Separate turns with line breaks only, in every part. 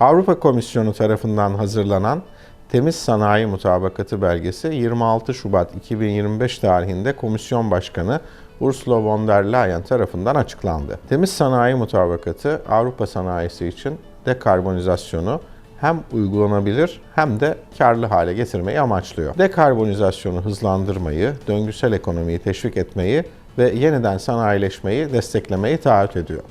Avrupa Komisyonu tarafından hazırlanan Temiz Sanayi Mutabakatı belgesi 26 Şubat 2025 tarihinde Komisyon Başkanı Ursula von der Leyen tarafından açıklandı. Temiz Sanayi Mutabakatı Avrupa sanayisi için dekarbonizasyonu hem uygulanabilir hem de karlı hale getirmeyi amaçlıyor. Dekarbonizasyonu hızlandırmayı, döngüsel ekonomiyi teşvik etmeyi ve yeniden sanayileşmeyi desteklemeyi taahhüt ediyor.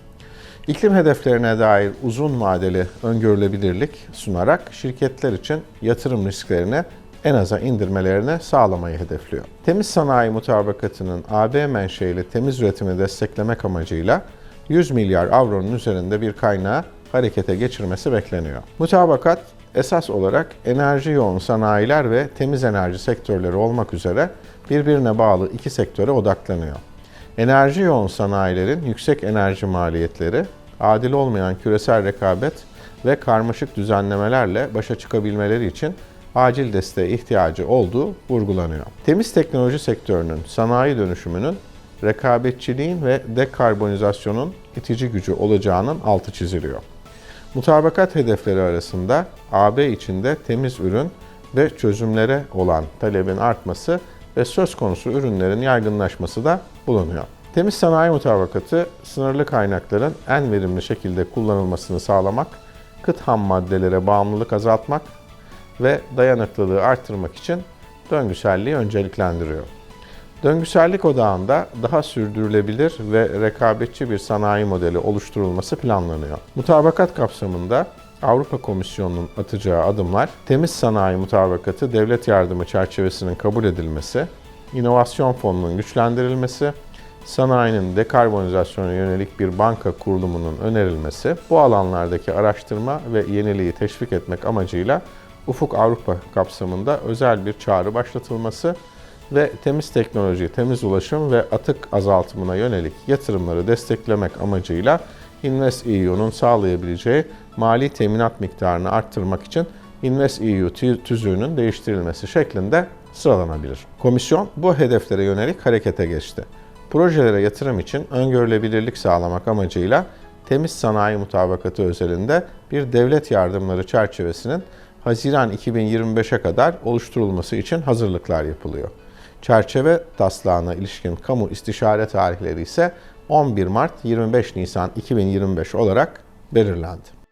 İklim hedeflerine dair uzun vadeli öngörülebilirlik sunarak şirketler için yatırım risklerini en aza indirmelerini sağlamayı hedefliyor. Temiz Sanayi Mutabakatı'nın AB menşeili temiz üretimi desteklemek amacıyla 100 milyar avronun üzerinde bir kaynağı harekete geçirmesi bekleniyor. Mutabakat esas olarak enerji yoğun sanayiler ve temiz enerji sektörleri olmak üzere birbirine bağlı iki sektöre odaklanıyor. Enerji yoğun sanayilerin yüksek enerji maliyetleri, adil olmayan küresel rekabet ve karmaşık düzenlemelerle başa çıkabilmeleri için acil desteğe ihtiyacı olduğu vurgulanıyor. Temiz teknoloji sektörünün sanayi dönüşümünün rekabetçiliğin ve dekarbonizasyonun itici gücü olacağının altı çiziliyor. Mutabakat hedefleri arasında AB içinde temiz ürün ve çözümlere olan talebin artması ve söz konusu ürünlerin yaygınlaşması da bulunuyor. Temiz sanayi mutabakatı sınırlı kaynakların en verimli şekilde kullanılmasını sağlamak, kıt ham maddelere bağımlılık azaltmak ve dayanıklılığı artırmak için döngüselliği önceliklendiriyor. Döngüsellik odağında daha sürdürülebilir ve rekabetçi bir sanayi modeli oluşturulması planlanıyor. Mutabakat kapsamında Avrupa Komisyonu'nun atacağı adımlar, temiz sanayi mutabakatı devlet yardımı çerçevesinin kabul edilmesi, inovasyon fonunun güçlendirilmesi, sanayinin dekarbonizasyona yönelik bir banka kurulumunun önerilmesi, bu alanlardaki araştırma ve yeniliği teşvik etmek amacıyla Ufuk Avrupa kapsamında özel bir çağrı başlatılması ve temiz teknoloji, temiz ulaşım ve atık azaltımına yönelik yatırımları desteklemek amacıyla InvestEU'nun sağlayabileceği mali teminat miktarını arttırmak için InvestEU tüzüğünün değiştirilmesi şeklinde sıralanabilir. Komisyon bu hedeflere yönelik harekete geçti. Projelere yatırım için öngörülebilirlik sağlamak amacıyla temiz sanayi mutabakatı özelinde bir devlet yardımları çerçevesinin Haziran 2025'e kadar oluşturulması için hazırlıklar yapılıyor. Çerçeve taslağına ilişkin kamu istişare tarihleri ise 11 Mart 25 Nisan 2025 olarak belirlendi.